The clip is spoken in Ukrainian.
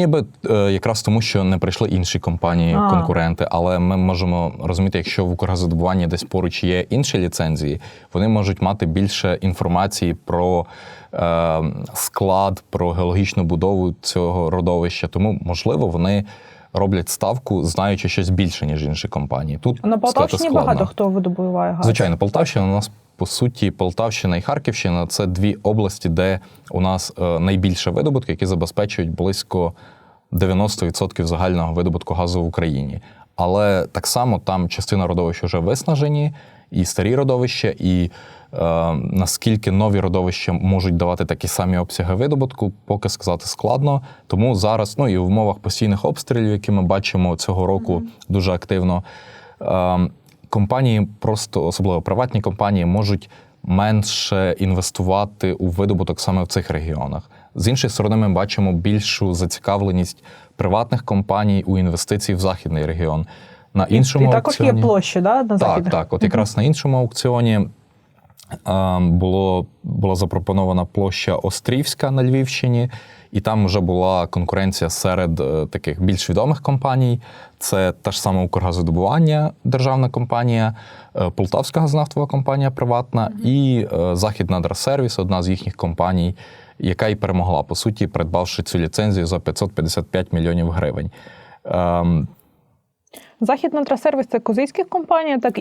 ніби е, якраз тому, що не прийшли інші компанії, А. конкуренти, але ми можемо розуміти, якщо в Укргазодобуванні десь поруч є інші ліцензії, вони можуть мати більше інформації про е, склад, про геологічну будову цього родовища. Тому, можливо, вони роблять ставку, знаючи щось більше, ніж інші компанії. Тут На Полтавщині багато хто видобуває газ. Звичайно, Полтавщина у нас по суті Полтавщина і Харківщина це дві області, де у нас е, найбільше видобутки, які забезпечують близько 90% загального видобутку газу в Україні. Але так само там частина родовищ вже виснажені, і старі родовища, і е, наскільки нові родовища можуть давати такі самі обсяги видобутку, поки сказати складно. Тому зараз, ну і в умовах постійних обстрілів, які ми бачимо цього року дуже активно. Е, компанії, просто особливо приватні компанії, можуть менше інвестувати у видобуток саме в цих регіонах. З іншої сторони, ми бачимо більшу зацікавленість приватних компаній у інвестиції в західний регіон. На іншому і також є аукціоні- площі, да, на так, західних? так. От якраз на іншому аукціоні було, була запропонована площа Острівська на Львівщині, і там вже була конкуренція серед е, таких більш відомих компаній. Це та ж сама Укргазодобування, державна компанія, е, Полтавська газнафтова компанія приватна і е, Західнадрасервіс, одна з їхніх компаній, яка і перемогла, по суті, придбавши цю ліцензію за 555 мільйонів гривень. Ем, Західна трасервіс це козицьких компаній, так